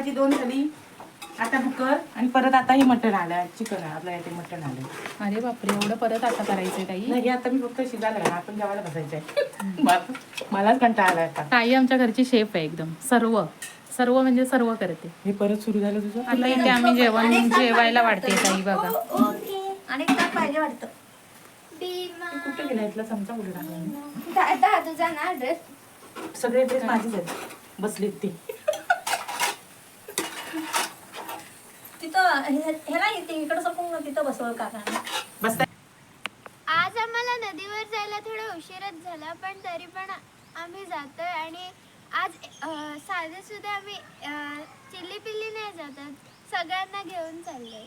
भाजी दोन झाली. आता बुकर आणि परत आता हे मटण आलं. चिकन आपलं ते मटण आलं. अरे बापरे एवढं परत आता करायचंय ताई? नाही हे आता मी फक्त शिजायला घालणार. आपण जेवायला बसायचंय. मला- मलाच कंटाळा आला आता. ताई आमच्या घरची शेफ आहे एकदम. सर्व. सर्व म्हणजे सर्व करते. हे परत सुरू झालं तुझं? आता इथे आम्ही जेवण जेवायला वाटते ताई बघा. ओके. आणि काय पाहिजे वाटतं. कुठे गेला? इथला चमचा कुठे टाकला? दादा तुझा ना ड्रेस सगळे ड्रेस माझेच आहेत. बसलेत ते तिथं हे- ह्याला येते इकडं सपून तिथं बसवलं काका बसता आज आम्हाला नदीवर जायला थोडा उशीरच झाला पण तरी पण आम्ही जातोय आणि आज साधे सुद्धा आम्ही चिल्ली पिल्ली नाही जातात सगळ्यांना घेऊन चाललोय.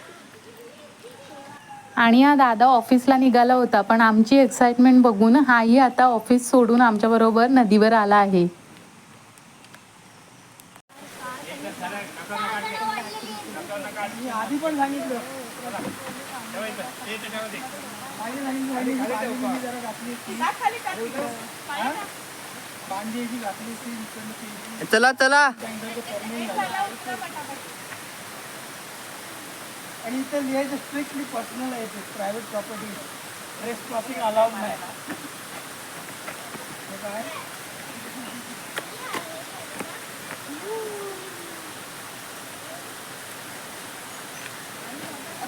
आणि हा दादा ऑफिसला निघाला होता पण आमची एक्साइटमेंट बघून हाही आता ऑफिस सोडून आमच्या बरोबर नदीवर आला आहे. चला चला. आणि इथं लिहायचं स्ट्रिक्टली पर्सनल आहे ते private property dress crossing allowed नाही. काय?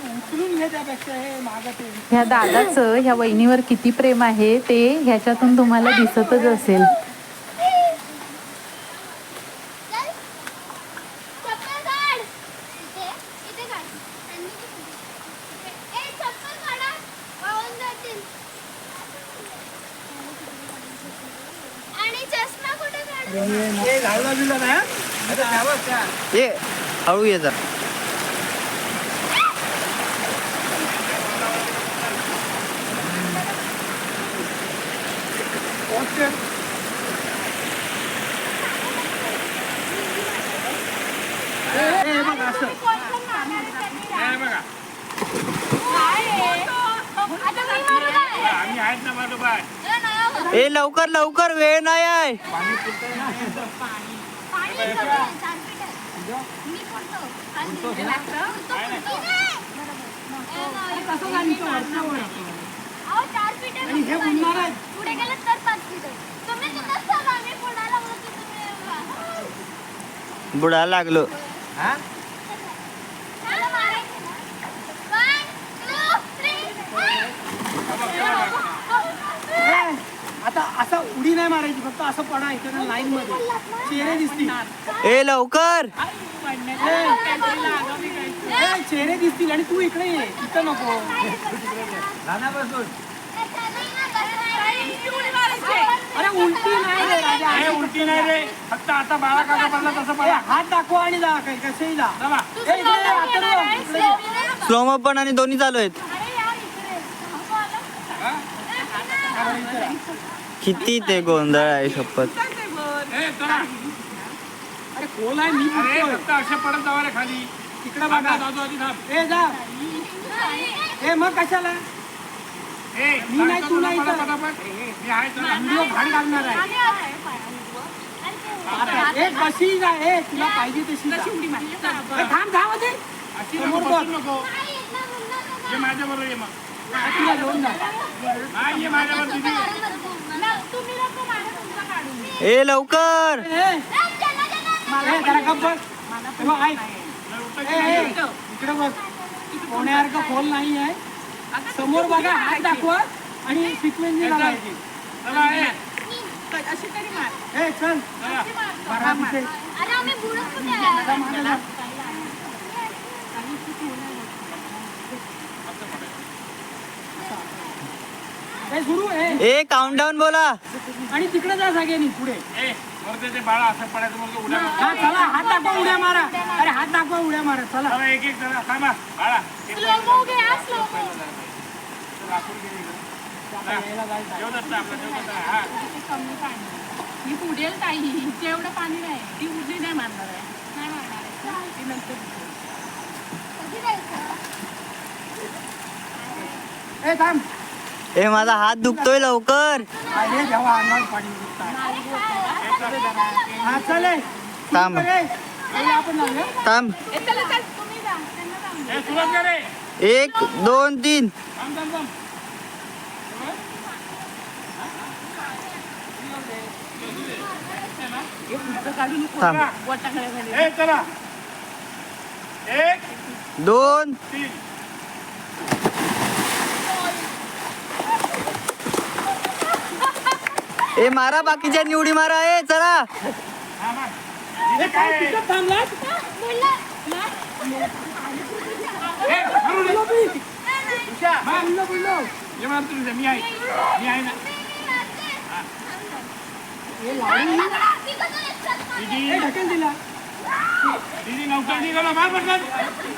उचलून घे त्यापेक्षा हे मागं ते. ह्या दादाचं ह्या वहिनीवर किती प्रेम आहे ते ह्याच्यातून तुम्हाला दिसतच असेल चल चप्पल काढ इथे इथे काढ त्यांनी इथे. ए चप्पल काढा वाहून जातील आणि चष्मा कुठे काढ हे घालला बिला ना आता घ्यावंच त्या ये हळू ये जरा आम्ही आहेत ना माझं बाय ए लवकर लवकर वेळ नाही आहे. बुडायला लागलो आहे, चार फीट आहे. मी पडतो. खाली. पडतो, पडतो. ए, नाही. अहो, चार फीट आहे आणि हे फक्त पाणी. उडणार आहे. पुढे गेलं तर पाच फीट आहे. तुम्ही तिथंच थांबा. आम्ही पुढे लागलो की तुम्ही उभा. बुडाला लागलो मला मारायचं ना. One, two, three, हे, आता असा उडी नाही मारायची फक्त असं पडा इकडे लाईन मध्ये. चेहरे दिसतील. ए लवकर. चेहरे दिसतील आणि तू इकडे ये इथं नको. अरे उलटी नाही रे राजा. उलटी नाही रे. फक्त आता बाळा काका पडला तसं पडा. हात दाखवा आणि जा काही कसेही जा. ए, इकडे ये, आता ये, इकडे ये. स्लोमो पण आणि दोन्ही चालू आहेत. किती ते गोंधळ आहे शपथ? अरे कोल आहे मी फक्त असे पडत जावा रे खाली. तिकडे बघा. ए जा. ए मग कशाला? मी नाही तू नाही तर. व्हिडिओ घाण घालणार आहे. आता ए कशी जा ए तुला पाहिजे तशी. ए, थांब दे समोर बघ. ए लवकर. हे इकडे बघ. सोन्यासारखं खोल नाही आहे. समोर बघा हात दाखवा आणि सिक्वेन्स अशी तरी मार ए. चल. बारा आहे? ए सुरू आहे ए काउंटडाऊन बोला. आणि तिकडे जा सगळ्यांनी पुढे. ए वरते ते बाळा असं पडायचं मग उड्या मार. हा चला हात दाखवा उड्या मारा. अरे हात दाखवा उड्या मारा चला. चला एक एक जण थांबा. बाळा एक Slow mo घ्या, slow mo. राखून घे इकडं. जेवत असतं आपलं जेवत असतं हा. ही उडेल ताई. जेवढं पाणी नाही. ती उडी नाही मारणार आहे. नाही मारणार आहे. ती नंतर कधी जायचं? ए थांब. ए माझा हात दुखतोय लवकर. थांब. थांब. एक दोन तीन. थांब. एक दोन तीन ए मारा बाकीच्या निवडी मारा ए चला हा मार. इथे काय आहे? तिथं थांबला ए, मारू नये. उषा, मार. बुडलो बुडलो ये मार तुम्ही मी आहे मी आहे ना हे लावून दीदी हे ढकल दिला दीदी नौकर निघाला. मार पटकन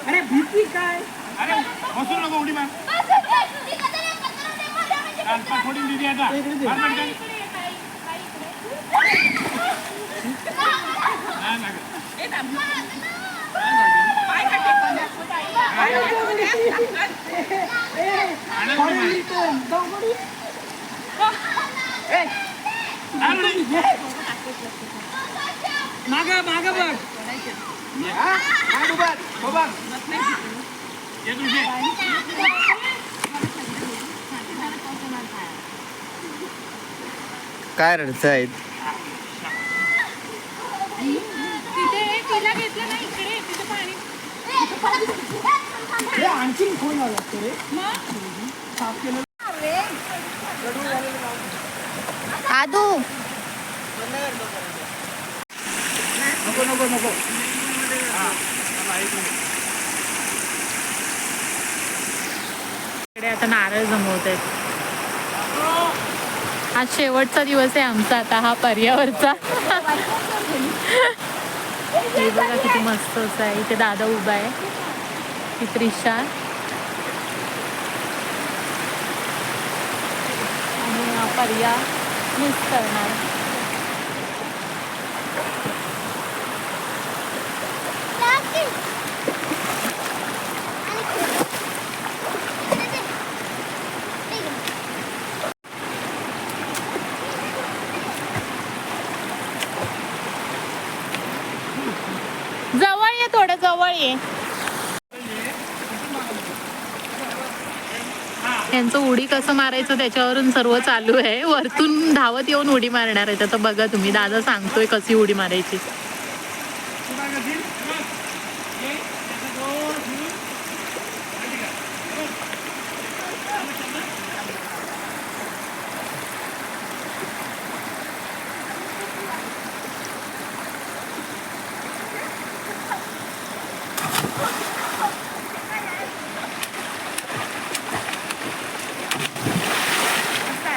अरे भीती काय अरे बसू नको उडी मार सोडून दीदी आता. मार पटकन नाही लागत. आनंद मार. मार उडी. माग माग बघ काय रडत आहेत तिथे तिला घेतलं ना इकडे तिथे पाणी हे आणखी रे. साफ केलं. आदू. नको नको नको. इकडे आता नारळ जमवत आहेत. आज शेवटचा दिवस आहे आमचा आता हा पर्यावरचा. हे बघा किती मस्त असं आहे. इथे दादा उभा आहे. ही त्रिशा. आणि पर्या मिस करणार जवळ ये थोडं जवळ ये यांचं उडी कसं मारायचं त्याच्यावरून सर्व चालू आहे. वरतून धावत येऊन उडी मारणार आहे. तर बघा तुम्ही दादा सांगतोय कशी उडी मारायची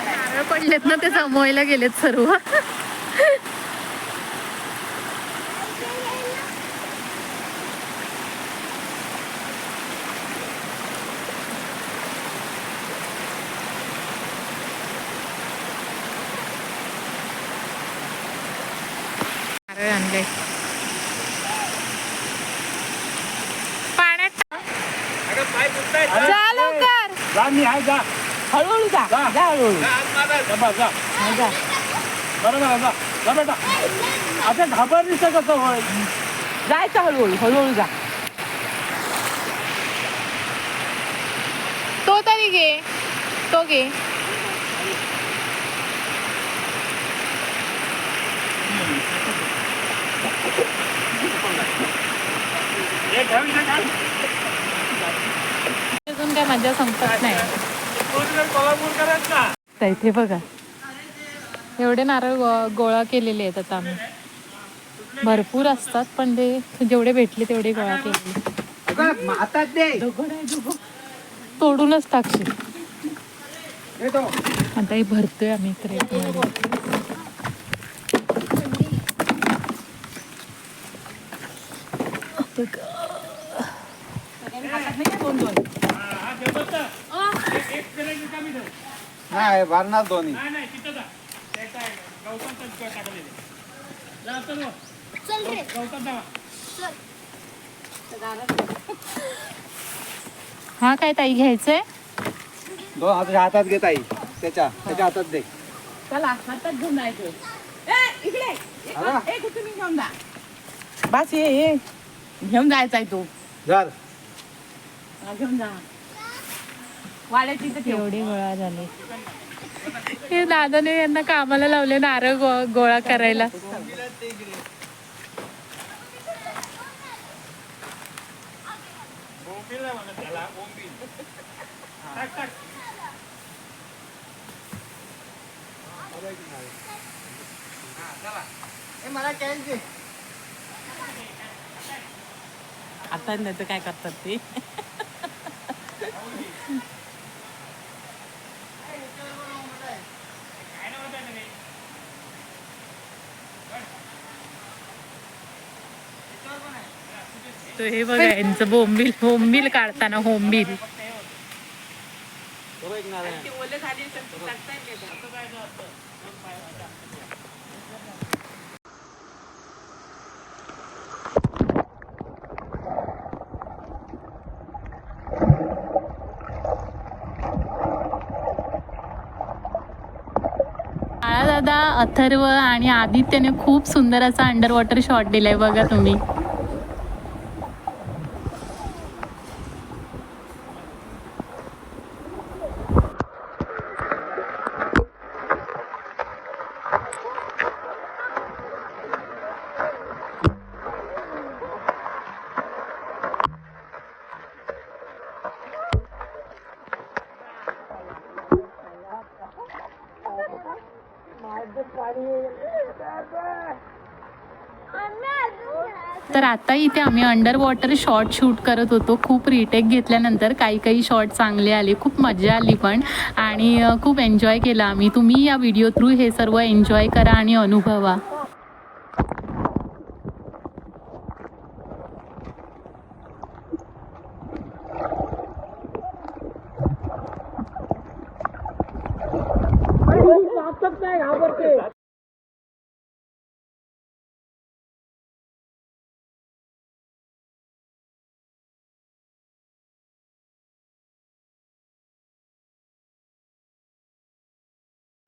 नारळ पडलेत ना ते जमवायला गेलेत सर्व नारळ आणले पाण्यात टाक. जा लवकर जा मी आहे जा हळूहळू जा जा. जा हळूहळू मारा. जा बा, जा जा बरोबर आहे, जा जा बेटा आता घाबरलीस कसं होय जायचं हळूहळू हळूहळू जा तो तरी घे तो घे हे काढ. काय मजा संपत नाही तर इथे बघा. एवढे नारळ गो- गोळा केलेले आहेत आता आम्ही. भरपूर असतात पण ते जेवढे भेटले तेवढे गोळा दे. तोडूनच टाकशील. तो. आता हे भरतोय आम्ही क्रेटमध्ये दोन दोन नाही भरणार दोन्ही. चल रे. हा काय ताई घ्यायचंय? दोन हाताच्या हातात घेत आई त्याच्या त्याच्या हातात दे. चला हातात घेऊन जायचं ए इकडे. आला? घेऊन जा? बस ये ये. घेऊन जायचा आहे तू. जर हा, घेऊन जा. वाड्याची एवढे गोळा झाले. हे दादाने यांना कामाला लावले नारळ गोळा करायला. आता नाही तर काय करतात ते? तो हे बघा यांचं बोंबील बोंबील काढताना होंबील दादा अथर्व आणि आदित्यने खूप सुंदर असा अंडर वॉटर शॉट दिलाय बघा तुम्ही. तर आता इथे आम्ही अंडर वॉटर शॉर्ट शूट करत होतो. खूप रिटेक घेतल्यानंतर काही काही शॉर्ट चांगले आले. खूप मजा आली पण. आणि खूप एन्जॉय केला आम्ही. तुम्ही या व्हिडिओ थ्रू हे सर्व एन्जॉय करा आणि अनुभवा.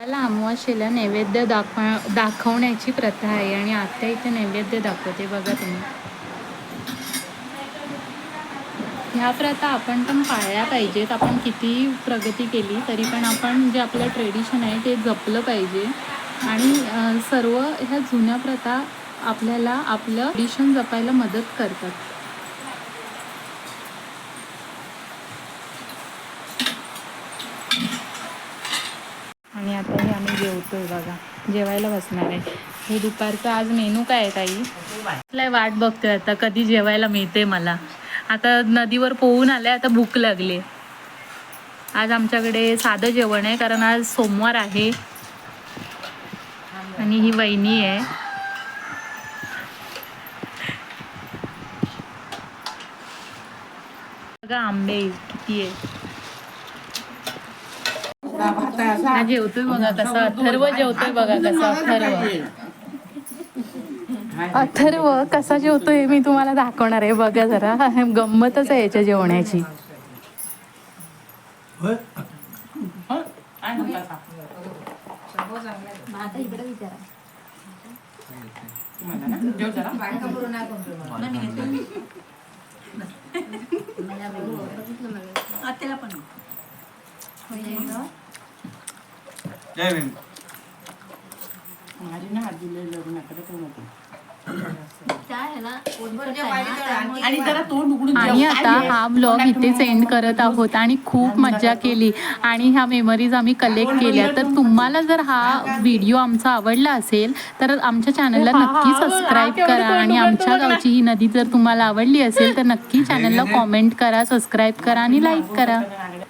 मला अमावास्येला नैवेद्य दाखव दाखवण्याची प्रथा आहे आणि आता इथे नैवेद्य दाखवते बघा तुम्ही. ह्या प्रथा आपण पण पाळल्या पाहिजेत. आपण कितीही प्रगती केली तरी पण आपण जे आपलं ट्रेडिशन आहे ते जपलं पाहिजे. आणि सर्व ह्या जुन्या प्रथा आपल्याला आपलं ट्रेडिशन जपायला मदत करतात आणि आता हे आम्ही जेवतोय बघा. जेवायला बसणार आहे. हे दुपारचं आज मेनू काय आहे ताई? लय वाट बघतोय आता कधी जेवायला मिळते मला. आता नदीवर पोहून आले आता भूक लागली. आज आमच्याकडे साधं जेवण आहे कारण आज सोमवार आहे. आणि ही वहिनी आहे. बघा आंबे किती आहे. हा जेवतोय बघा कसा अथर्व जेवतोय बघा कसा अथर्व. अथर्व कसा जेवतोय हे मी तुम्हाला दाखवणार आहे. बघा जरा. गंमतच आहे याच्या जेवण्याची. काय म्हणता सांग? आता इकडे विचारा तुम्हाला ना? जेव जरा आत्याला पण जय भीम. माझी ना लग्नाकडे कोण होते त्यामुळे आणि जरा तोंड उघडून आणि. आता हा? ब्लॉग इथेच एंड करत आहोत आणि खूप मज्जा केली. आणि ह्या मेमरीज आम्ही कलेक्ट केल्या. तर तुम्हाला जर हा व्हिडिओ आमचा आवडला असेल तर आमच्या चॅनलला नक्की सबस्क्राईब करा. आणि आमच्या गावची ही नदी जर तुम्हाला आवडली असेल तर नक्की चॅनलला कॉमेंट करा सबस्क्राईब करा आणि लाईक करा.